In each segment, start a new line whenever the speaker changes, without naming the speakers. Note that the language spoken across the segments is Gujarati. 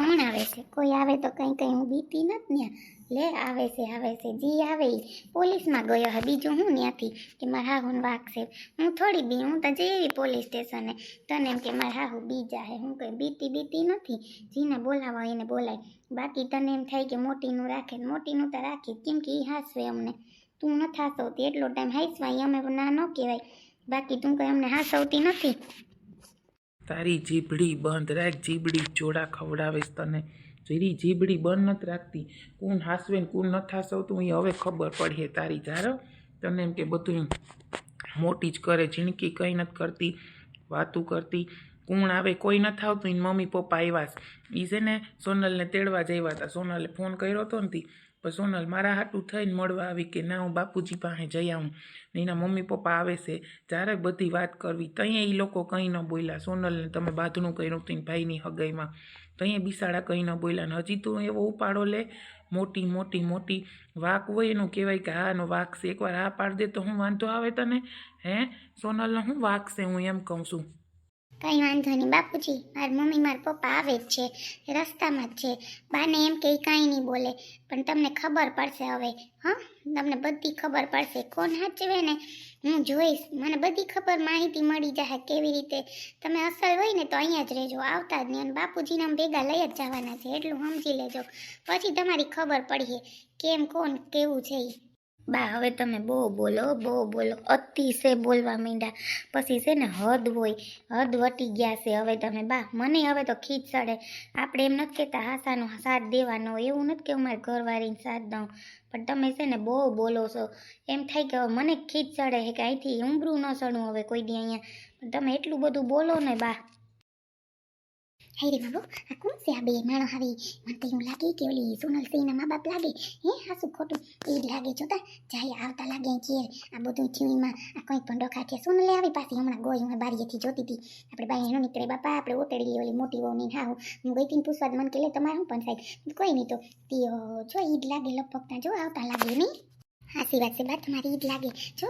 કોણ આવે છે. કોઈ આવે તો કંઈ કંઈ હું બીતી નથી ને લે, આવે છે આવે છે, જી આવે પોલીસમાં ગયો હા, બીજું હું ત્યાંથી કે મારા હાહુન વાગશે હું થોડી બી, હું તો જઈ પોલીસ સ્ટેશને. તને એમ કે મારા હાહુ બીજા હે, હું કંઈ બીતી બીતી નથી. જીને બોલાવા, એને બોલાય. બાકી તને એમ થાય કે મોટીનું રાખે મોટીનું તો રાખી કેમ કે એ હાસવે અમને. તું નથી હાસવતી. એટલો ટાઈમ હાસવાય અમે ના ન કહેવાય. બાકી તું કંઈ અમને હાસવતી નથી?
તારી જીભડી બંધ રાખ, જીભડી ચોડા ખવડાવીશ તને. જીરી જીભડી બંધ નથી રાખતી, કુણ હાસવે ને કોણ નથી હાસવતું એ હવે ખબર પડે તારી જારો. તને એમ કે બધું મોટી જ કરે, ઝીણકી કંઈ નથી કરતી, વાતું કરતી. કોણ આવે, કોઈ નથી આવતું એને મમ્મી પપ્પા આવ્યા એ છે ને સોનલને તેડવા જ આવ્યા હતા. સોનલે ફોન કર્યો હતો ને પણ સોનલ મારા હાટું થઈને મળવા આવી કે ના, હું બાપુજી પાસે જઈ આવું. ને એના મમ્મી પપ્પા આવે છે. ત્યારે બધી વાત કરવી તઈએ એ લોકો કંઈ ન બોલ્યા. સોનલને તમે બાંધણું કર્યું હતું ભાઈની હગાઈમાં. તઈએ બિસાડા કંઈ ન બોલ્યા. ને હજી તું એવો ઉપાડો લે. મોટી મોટી મોટી વાક હોય એનું કહેવાય કે હા એનો વાક છે. એકવાર હા પાડી દે તો હું વાંધો આવે તને? હે? સોનલનો હું વાક છે? હું એમ કહું છું.
કંઈ વાંધો નહીં, બાપુજી, મારી મમ્મી, મારા પપ્પા આવે જ છે, રસ્તામાં જ છે. બાને એમ કે કાંઈ નહીં બોલે, પણ તમને ખબર પડશે હવે, હં? તમને બધી ખબર પડશે. કોણ સાચવે ને? હું જોઈશ. મને બધી ખબર, માહિતી મળી જશે કેવી રીતે. તમે અસલ હોય ને તો અહીંયા જ રહેજો, આવતા જ નહીં. અને બાપુજીને આમ ભેગા લઈ જ જવાના છે, એટલું સમજી લેજો. પછી તમારી ખબર પડીએ, કેમ, કોણ, કેવું છે ઈ. બા, હવે તમે બહુ બોલો બહુ બોલો. અતિશય બોલવા માંડ્યા. પછી છે ને હદ હોય, હદ વટી ગયા છે હવે તમે બા. મને હવે તો ખીચ ચડે આપણે એમ નથી કહેતા હાસાનો સાથ દેવાનો, એવું નથી કે હું મારી ઘરવાળીને સાથ દઉં. પણ તમે છે ને બહુ બોલો છો. એમ થાય કે હવે મને ખીચ ચડે કે અહીંથી ઉંબરું ન ચડું હવે કોઈ દી અહીંયા. તમે એટલું બધું બોલો ને બા. હાય રે બાબુ આ કોણ છે આ બે માણસ? આવી મને તો એવું લાગે કે ઓલી સોનલ સિંહના મા બાપ લાગે. હે, હાસું ખોટું. એ જ લાગે, જોતા? જાય, આવતા લાગે ઘેર. આ બધું થયું આ કંઈ પણ ડોખા કે સોનલે આવી પાછી હમણાં ગોઈ, હું બારીએથી જોતી હતી. આપણે બાઈ એનો નીકળે, બાપા, આપણે ઓતેડી ઓલી મોટી વહુ ની હા હું ગઈ હતી પૂછવા મને કે લે, તમારે શું પણ સાહેબ કોઈ નહીં તો. તી જો ઈદ લાગે લપકતા જો આવતા લાગે નહીં. હાસી વાત છે બા તમારી ઈદ લાગે. જો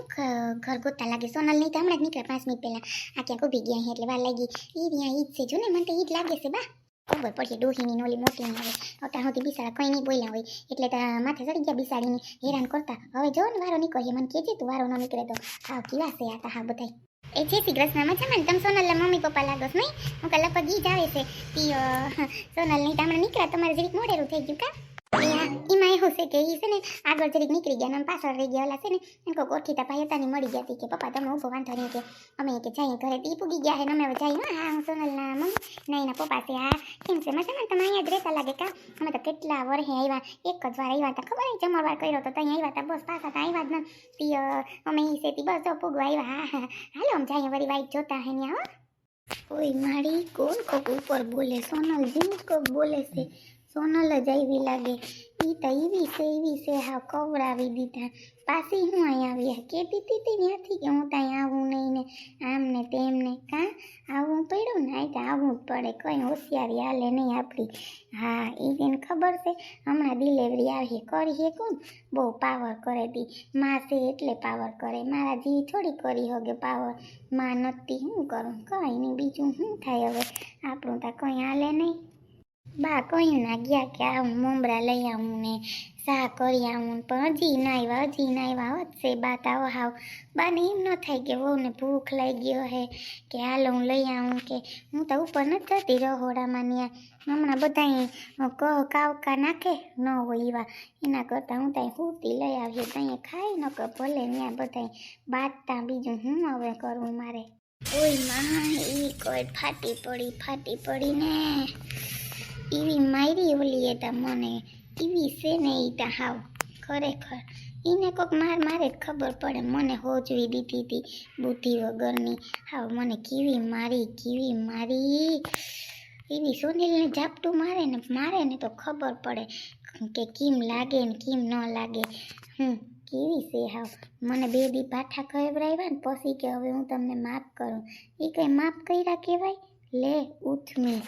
ઘર ગોતતા લાગે, સોનલ નહીં તો હમણાં જ નીકળે પાંચ મિનિટ પહેલા. આ ક્યાંક ઊભી ગયા અહીં એટલે વાર લાગી. ઈ ત્યાં ઈદ છે, જો ને મને તો ઈદ લાગે છે, બા. ખબર પડશે, ડોહીની નોલી મોટી આવે અત્યાર સુધી બિસાડા કંઈ નહીં બોલ્યા હોય. એટલે માથે ચડી ગયા બિસાડીને, હેરાન કરતા. હવે જો ને વારો નીકળીએ મને કહેજે તું વારો ન નીકળે તો. હા, કેવા છે આ હા બધાય. એ છે શ્રી કૃષ્ણ મજામાં ને, તમે સોનલના મમ્મી પપ્પા લાગોસ નહીં? હું કાલે પગ જ આવે છે. તી સોનલ નહીં તો હમણાં નીકળ્યા તમારે જરીક મોડેરું થઈ ગયું કા? એમાં એવું છે કે એ છે ને આગળ જરીક નીકળી ગયા અને પાછળ રહી ગયા છે ને, એમ કોઈ ઓળખીતા ભાઈ હતા ને મળી ગયા કે પપ્પા તમે ઊભો વાંધો નહીં કે અમે કે જઈએ ઘરે. તી પૂગી ગયા હે ને અમે હવે જઈએ. હા હા સોનલના મમ્મી, ના, એના પપ્પા છે. હા, કેમ છે? મજામાં? તમે અહીંયા જ રહેતા લાગે કા? અમે તો કેટલા વર્ષે આવ્યા એક જ વાર આવ્યા હતા ખબર નહીં જમણવાર કર્યો તો ત્યાં આવ્યા હતા બસ પાછા તો આવ્યા જ ન. તી અમે એ છે બસ જો પૂગવા આવ્યા હા હા હાલો આમ જઈએ વળી વાઈટ જોતા હે હો. ઓય મારી, કોણ કોક ઉપર બોલે? સોનલ, જીમ કોક બોલે છે. સોનલ જ આવી લાગે. ઈ તો એવી છે એવી છે, હા, કવરાવી દીધા. પાછી હું અહીંયા આવી કેતી હતી તી ત્યાંથી કે હું ત્યાં આવું નહીં ને. આમ ને તેમ ને કાં? આવવું પડ્યું ને? આ આવવું જ પડે. કંઈ હોશિયારી હાલે નહીં આપણી. હા એ એને ખબર છે, હમણાં ડિલિવરી આવીએ કરીએ કોણ? બહુ પાવર કરે તી. માં છે એટલે પાવર કરે. મારા જી થોડી કરી હગે પાવરમાં નથી. શું કરું? કંઈ નહીં, બીજું શું થાય હવે? આપણું તો કંઈ હાલે નહીં. બા કહ્યું ના ગયા કે આવું મમરા લઈ આવું ને સા કરી આવું પણ હજી ના આવ્યા, હજી ના આવ્યા. વધશે બા, તાવ હાવ. બાને એમ ન થાય કે વહુને ભૂખ લાગી ગયો હે કે હાલો હું લઈ આવું કે હું તો ઉપર નથી જતી રહોડામાં ત્યાં હમણાં બધા કહ કાવકા નાખે ન હોય એવા. એના કરતાં હું ત્યાં ફૂટી લઈ આવીએ, ત્યાં ખાઈ ન કે ભલે ત્યાં બધા બાટતા બીજું હું હવે કરવું મારે? ઓયમાં એ કોઈ ફાટી પડી ફાટી પડી ને એવી મારી ઓલી એ તા મને. એવી છે ને એ તા હાવ, ખરેખર. એને કોક માર મારે જ ખબર પડે, મને હોજવી દીધી હતી બુદ્ધિ વગરની. હાવ, મને કેવી મારી કેવી મારી. એવી સુનિલને ઝાપટું મારે ને મારે ને તો ખબર પડે કે કેમ લાગે ને કેમ ન લાગે. હમ, કેવી છે હાવ. મને બે દી પાઠા ખવડાવ્યા ને પછી કે હવે હું તમને માફ કરું. એ કંઈ માફ કર્યા કહેવાય? લે ઉઠમી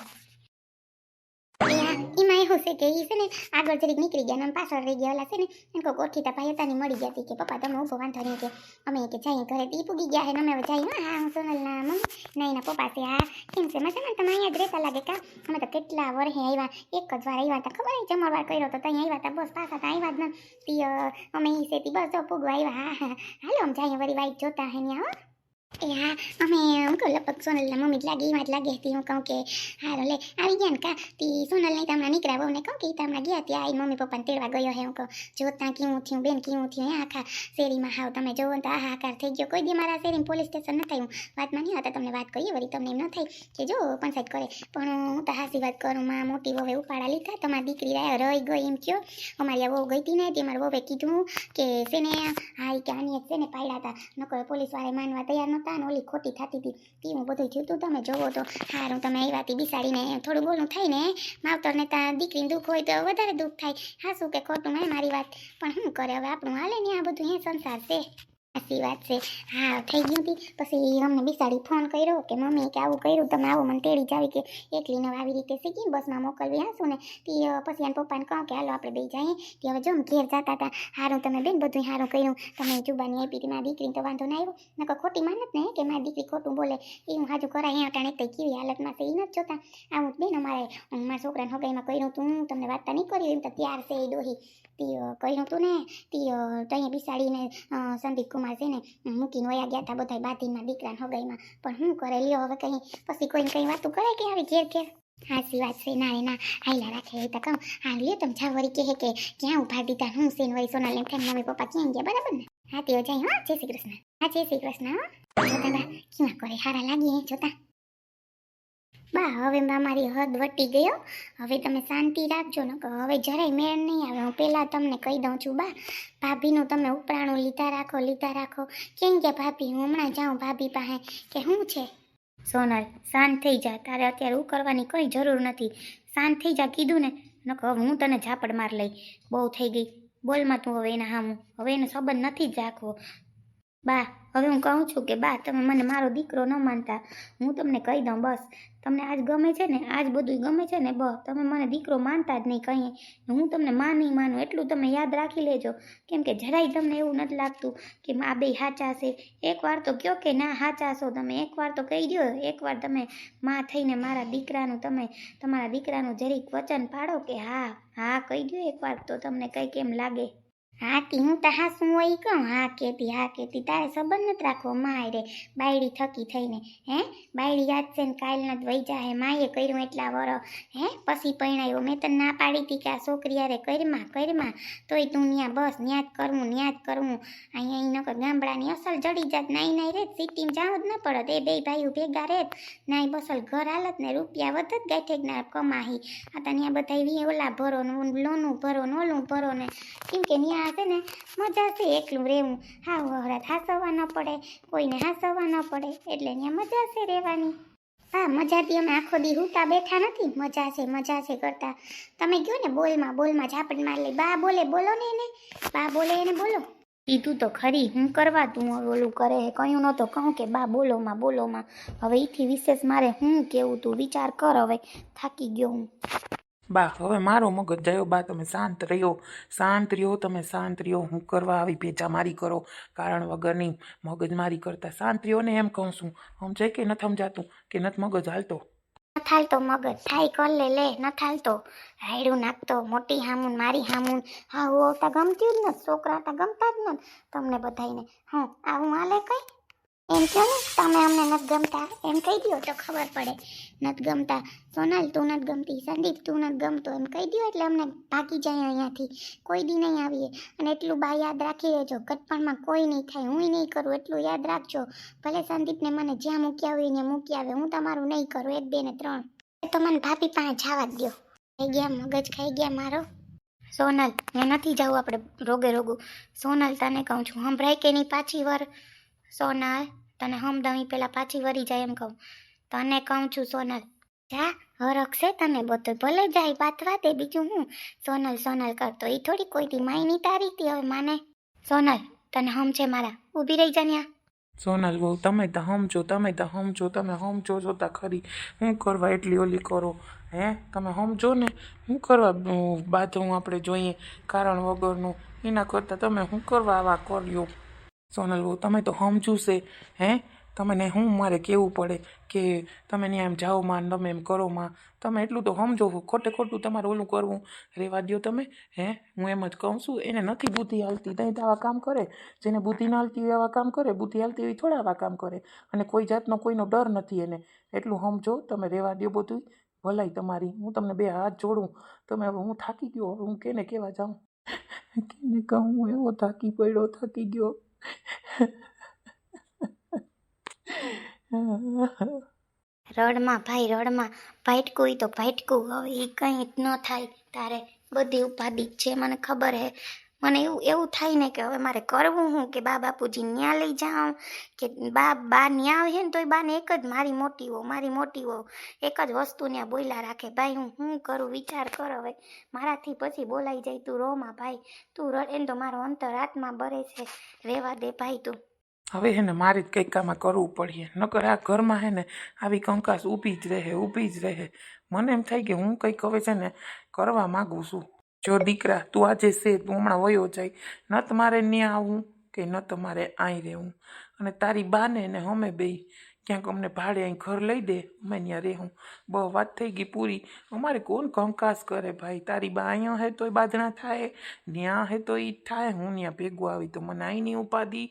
એમાં એવું છે કે એ છે ને આગળ જરીક નીકળી ગયા અને પાછળ રહી ગયા છે ને, એમ ઓળખીતા ભાઈ મળી ગયા હતી કે, પપ્પા, તમે ઊભો વાંધો નહીં કે, અમે કે જઈએ ઘરે એ પૂગી ગયા ને અમે હવે જઈએ હો. હા, હું સોનલના મમ્મી, ના, એના પપ્પા છે, હા, કેમ છે મને તમે અહીંયા જ રહેતા લાગે કા? અમે તો કેટલા વર્ષે આવ્યા એક જ વાર આવ્યા હતા ખબર જમણવાર કર્યો તો ત્યાં આવ્યા હતા બસ પાછા તો આવ્યા જ ન અમે એ છે બસ જો પૂગવા આવ્યા હા હા, હાલો આમ જઈએ વળી વાઈટ જોતા હે ન્યા, હો. એ હા અમે હું કહું લપક સોનલના મમ્મી જ લાગે એમાં જ લાગે હતી હું કહું કે હારો લે આવી ગયા ને કા તી સોનલ નહીં તમને નીકળ્યા બહુ ને કહું કે ઈ તમને ગયા ત્યાં આઈ મમ્મી પપ્પાને તેડવા ગયો હે હું કહું જોતા કેવું થયું બેન કેવું થયું હે આખા શેરીમાં હાવ તમે જોવો ને તો આહાકાર થઈ ગયો કોઈ દી મારા શેરીમાં પોલીસ સ્ટેશન ન થયું વાતમાં નહીં હતા તમને વાત કહીએ વળી તમને એમ ન થાય કે જો પંચાયત કરે પણ હું તો હાસી વાત કરું માં મોટી વહુએ ઉપાડા લીધા તમારી દીકરી રહ્યા રહી ગઈ એમ કયો અમારી આ વહુ ગઈ હતી ને તે મારી વહુએ કીધું કે શેને હા ઈ કે આની એક શેને પાડ્યા હતા નકર પોલીસવાળા માનવા તૈયાર નહોતા ને ઓલી ખોટી થતી હતી તી હું બધું જોતું તમે જોવો તો. હારું, તમે આવ્યા હતી બિસાડીને, થોડું બોલું થાય ને. માવતરને ત્યાં દીકરીને દુઃખ હોય તો વધારે દુઃખ થાય. હા શું કે ખોટું, મેં મારી વાત. પણ શું કરે, હવે આપણું હાલે ને આ બધું એ સંસાર છે. સાચી વાત છે. હા થઈ ગયું હતી પછી અમને બિસાડી ફોન કર્યો કે મમ્મી કે આવું કર્યું તમે આવો મને તેડી જાવી કે એકલીને આવી રીતે શીખી બસમાં મોકલવી હાશું ને? તે પછી એના પપ્પાને કહો કે હાલો આપણે બે જઈએ. તે હવે જો ઘેર જતા હતા હારું તમે બેન બધું હારું કર્યું. તમે જુબાની આપી હતી મારી દીકરીને તો વાંધો ના આવ્યો. નકર ખોટી માનત ને કે મારી દીકરી ખોટું બોલે. એ હું હાજુ કરાય અહીંયા અટાણે તો કેવી હાલતમાં છે એ નથી જોતા. આવું બેન અમારે અમ, મારા છોકરાને હગાઈમાં કર્યું તું તમને વાત નહીં કર્યું એમ તો ત્યાર છે એ ડોહી. તે કર્યું તું ને તી ત્યાં બિસાડીને સંદીપ કુમાર છે ને મૂકીને વયા ગયા હતા બધા બાધીમાં, દીકરાને હગાઈમાં પણ હું કરે? લ્યો, હવે કંઈ, પછી કોઈને કંઈ વાતું કરે કે આવી ઘેર ઘેર? હાચી વાત છે, ના એના હાઈલા રાખે એ તો કહું. હા, લ્યો, તમે જાવ વળી કહે કે ક્યાં ઊભા દીધા, હું સેન ને સોના લેમ એમ મમ્મી પપ્પા ક્યાં ગયા, બરાબર ને? હા, તેઓ જાય, હા, જય શ્રી કૃષ્ણ. હા, જય શ્રી કૃષ્ણ, હા. દાદા ક્યાં કરે? હારા લાગીએ જોતા. બા, હવે મારી હદ વટી ગયો હવે તમે શાંતિ રાખજો ને હવે જરાય મેળ નહીં આવે. હું પહેલાં તમને કહી દઉં છું, બા, ભાભીનું તમે ઉપરાણું લીધા રાખો લીધા રાખો. કેમ કે ભાભી, હું હમણાં જાઉં ભાભી પાસે, કે શું છે? સોનલ, શાંત થઈ જા. તારે અત્યારે હું કરવાની કોઈ જરૂર નથી. શાંત થઈ જા, કીધું ને. નકો હું તને ઝાપડ માર લઈ. બહુ થઈ ગઈ. બોલમાં તું હવે એના હામું. હવે એનો સંબંધ નથી જ રાખવો. બા હવે હું કહું છું કે બા, તમે મને મારો દીકરો ન માનતા. હું તમને કહી દઉં બસ. તમને આજ ગમે છે ને, આજ બધું ગમે છે ને બસ તમે મને દીકરો માનતા જ નહીં કહીએ. હું તમને માન નહીં માનું, એટલું તમે યાદ રાખી લેજો. કેમ કે જરાય તમને એવું નથી લાગતું કે આ બે હાચા છે. એકવાર તો કહો કે ના હાચા છો તમે. એકવાર તો કહી દો એકવાર તમે માં થઈને મારા દીકરાનું તમે, તમારા દીકરાનું જરીક વચન પાડો કે હા હા કહી દો એકવાર તો તમને કંઈક એમ લાગે. હા હું તો હા શું હોય કહું હા કેતી હા કેતી, તારે સંબંધ નથી રાખવો, માય રે, બાયડી થકી થઈને, હે? બાયડી યાદ છે ને કાલના જ વહી જાય માએ કર્યું એટલા વરો હે? પછી પરણાયો, મેં તને ના પાડી હતી કે આ છોકરી યારે કરમાં કરમાં, તોય તું ન્યા બસ, ન્યા જ કરવું, ન્યા જ કરવું. અહીંયા અહીં નકર ગામડાની અસલ જડી જાત, નાઈ નાઈ રેત, સિટીમાં જાવ જ ન પડત, એ બે ભાઈઓ ભેગા રેત, નાઈ બસલ ઘર હાલત ને રૂપિયા વધત ગાંઠેક ના કમાહી. આ તને ત્યાં બધા વી ઓલા ભરો ને લોનું ભરો ને ઓલું ભરો ને કેમ કે ત્યાં છે ને, મજા છે એકલું રહેવું. હા વહરાત હાસવવા ન પડે, કોઈને હાસવવા ન પડે, એટલે ત્યાં મજા છે રહેવાની. હા, મજાથી અમે આખો દી હુતા બેઠા નથી. મજા છે મજા છે કરતા. તમે કહો ને બોલમાં બોલમાં ઝાપટ માર લે. બા બોલે, બોલો ને એને. બા બોલે એને, બોલો. કીધું તો ખરી, હું કરવા તું ઓલું કરે હે? કયું નહોતો કહું કે બા બોલોમાં બોલોમાં. હવે એથી વિશેષ મારે હું કેવું તું વિચાર કર હવે. થાકી ગયો હું.
બા હવે મારો મગજ જયો, બા, તમે શાંત રહ્યો. શાંત રહ્યો, તમે શાંત રહ્યો. હું કરવા આવી ભેજા મારી કરો. કારણ વગરની મગજમારી કરતા શાંત રહ્યો ને એમ કહું છું. સમજાય કે નથી સમજાતું? કે નથી મગજ હાલતો?
ન થાલતો મગજ. થાય કર લે લે ન થાલતો રાયડું નાખતો, મોટી હામુન, મારી હામુન. હા, હું આવતા ગમતી જ નથી, છોકરા આવતા ગમતા જ નથી. તમને બધાયને. હું, આવું હાલે કઈ? એમ ને તમે અમને નથી ગમતા? એમ કહી દો તો ખબર પડે. નથી ગમતા. સોનલ, તું નથી ગમતી. સંદીપ, તું નથી ગમતો. એમ કહી દો એટલે અમને ભાગી જાય અહીંયાથી. કોઈ દી નહીં આવીએ. અને એટલું બા યાદ રાખી લેજો કટપણમાં કોઈ નહીં થાય. હું નહીં કરું. એટલું યાદ રાખજો. ભલે સંદીપને મને જ્યાં મૂક્યા હોય ત્યાં મૂકી આવે. હું તમારું નહીં કરું. એક, બે ને ત્રણ. તો મને ભાભી પાસે જવા જ દો ખાઈ ગયા, મગજ ખાઈ ગયા મારો. સોનલ, મેં નથી જવું આપણે રોગે રોગું. સોનલ, તને કહું છું. સંભળાય કે નહીં પાછી વાર? સોનલ, તને હમદમી પેલા પાછી વરી જાય એમ કહું. તને કહું છું, સોનલ. જા હરખશે તને બધું ભલે જાય વાત દે બીજું હું? સોનલ સોનલ કરતો એ થોડી કોઈ દી માયની તારી હતી હવે માને. સોનલ, તને હમ છે મારા. ઊભી રહી જા ન્યા.
સોનલ બહુ તમે તો સમજો તમે તો સમજો તમે સમજો છો જોતા ખરી. હું કરવા એટલી ઓલી કરો? હે? તમે સમજો ને? શું કરવા બાથરૂમ આપણે જોઈએ, કારણ વગરનું? એના કરતાં તમે શું કરવા આવા કર્યો? સોનલ બહુ તમે તો સમજુશે હે? તમને હું મારે કહેવું પડે કે તમે ત્યાં એમ જાઓ માં તમે એમ કરો માં? તમે એટલું તો સમજો ખોટે ખોટું તમારે ઓલું કરવું. રહેવા દ્યો તમે, હે? હું એમ જ કહું છું, એને નથી બુદ્ધિ હાલતી ત્યાં તો આવા કામ કરે, જેને બુદ્ધિ ના હાલતી આવા કામ કરે, બુદ્ધિ હાલતી હોય થોડા આવા કામ કરે. અને કોઈ જાતનો કોઈનો ડર નથી એને. એટલું સમજો તમે રહેવા દ્યો બધું ભલાઈ તમારી, હું તમને બે હાથ જોડું. તમે હવે હું થાકી ગયો હું કેને કહેવા જાઉં? કેને કહું એવો થાકી પડ્યો, થાકી ગયો.
રડમાં ભાઈ, રડમાં ભાઈટકું એ તો ભાઈટકું હવે એ કંઈ ન થાય. તારે બધી ઉપાધિ છે, મને ખબર હે. મને એવું એવું થાય ને કે હવે મારે કરવું હું કે બા બાપુજી ન્યા લઈ જાઉં, કે બા બા ન્યા આવે ને તો તોય બાને એક જ મારી મોટી હો મારી મોટી હો એક જ વસ્તુ ત્યાં બોલ્યા રાખે, ભાઈ, હું શું કરું? વિચાર કર હવે. મારાથી પછી બોલાઈ જાય, તું રોમાં ભાઈ, તું રડ એમ તો મારો અંતર આત્મા બરે છે, રેવા દે ભાઈ તું.
હવે હે ને મારે જ કંઈક કામાં કરવું પડે નકર આ ઘરમાં હે ને આવી કંકાસ ઊભી જ રહે, ઊભી જ રહે. મને એમ થાય કે હું કંઈક હવે છે ને કરવા માગું છું. જો દીકરા, તું આજે છે તું હમણાં વયો જાય ન તમારે ત્યાં આવું કે ન તમારે અહીં રહેવું. અને તારી બાને ને અમે બે ક્યાંક અમને ભાડે અહીં ઘર લઈ દે, અમે ત્યાં રહેવું બહુ વાત થઈ ગઈ પૂરી. અમારે કોણ કંકાસ કરે ભાઈ? તારી બા અહીંયા હે તોય બાદણા થાય ત્યાં હે તો એ થાય હું ત્યાં ભેગું આવી તો મને અહીંની ઉપાધિ.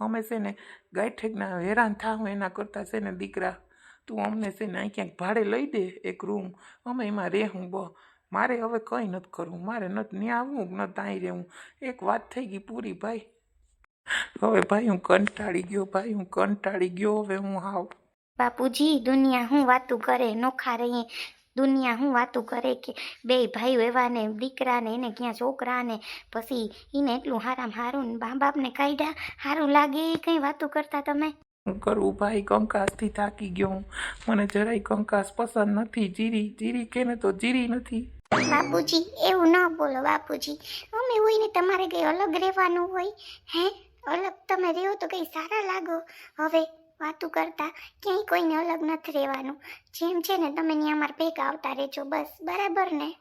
અમે છે ને ગાયઠેકના હેરાન થાવ એના કરતાં છે ને દીકરા. તું અમને છે ને અહીં ક્યાંક ભાડે લઈ દે એક રૂમ. અમે એમાં રહેવું બ મારે હવે કંઈ નથી કરવું મારે નથી ત્યાં આવવું નથી ત્યાં રહેવું. એક વાત થઈ ગઈ પૂરી ભાઈ. હવે ભાઈ હું કંટાળી ગયો ભાઈ હું કંટાળી ગયો હવે હું હાવ.
બાપુજી દુનિયા હું વાતું કરે નોખા રહીએ. દુનિયા હું વાતું કરે કે બે ભાઈઓ એવા ને દીકરાને એને ક્યાં છોકરાને પછી એને એટલું હારામ હારું ને બા બાપને કાઢ્યા. હારું લાગે એ કંઈ વાતું કરતા તમે?
હું કરવું ભાઈ કંકાસથી થાકી ગયો હું. મને જરાય કંકાસ પસંદ નથી. જીરી જીરી કે ને તો જીરી નથી.
બાપુજી, એવું ન બોલો બાપુજી. અમે હોય ને તમારે કંઈ અલગ રહેવાનું હોય, હે? અલગ તમે રહો તો કંઈ સારા લાગો. હવે વાતું કરતા ક્યાંય કોઈને અલગ નથી રહેવાનું. જેમ છે ને, તમે ત્યાં અમારા ભેગા આવતા રહેજો, બસ. બરાબર ને?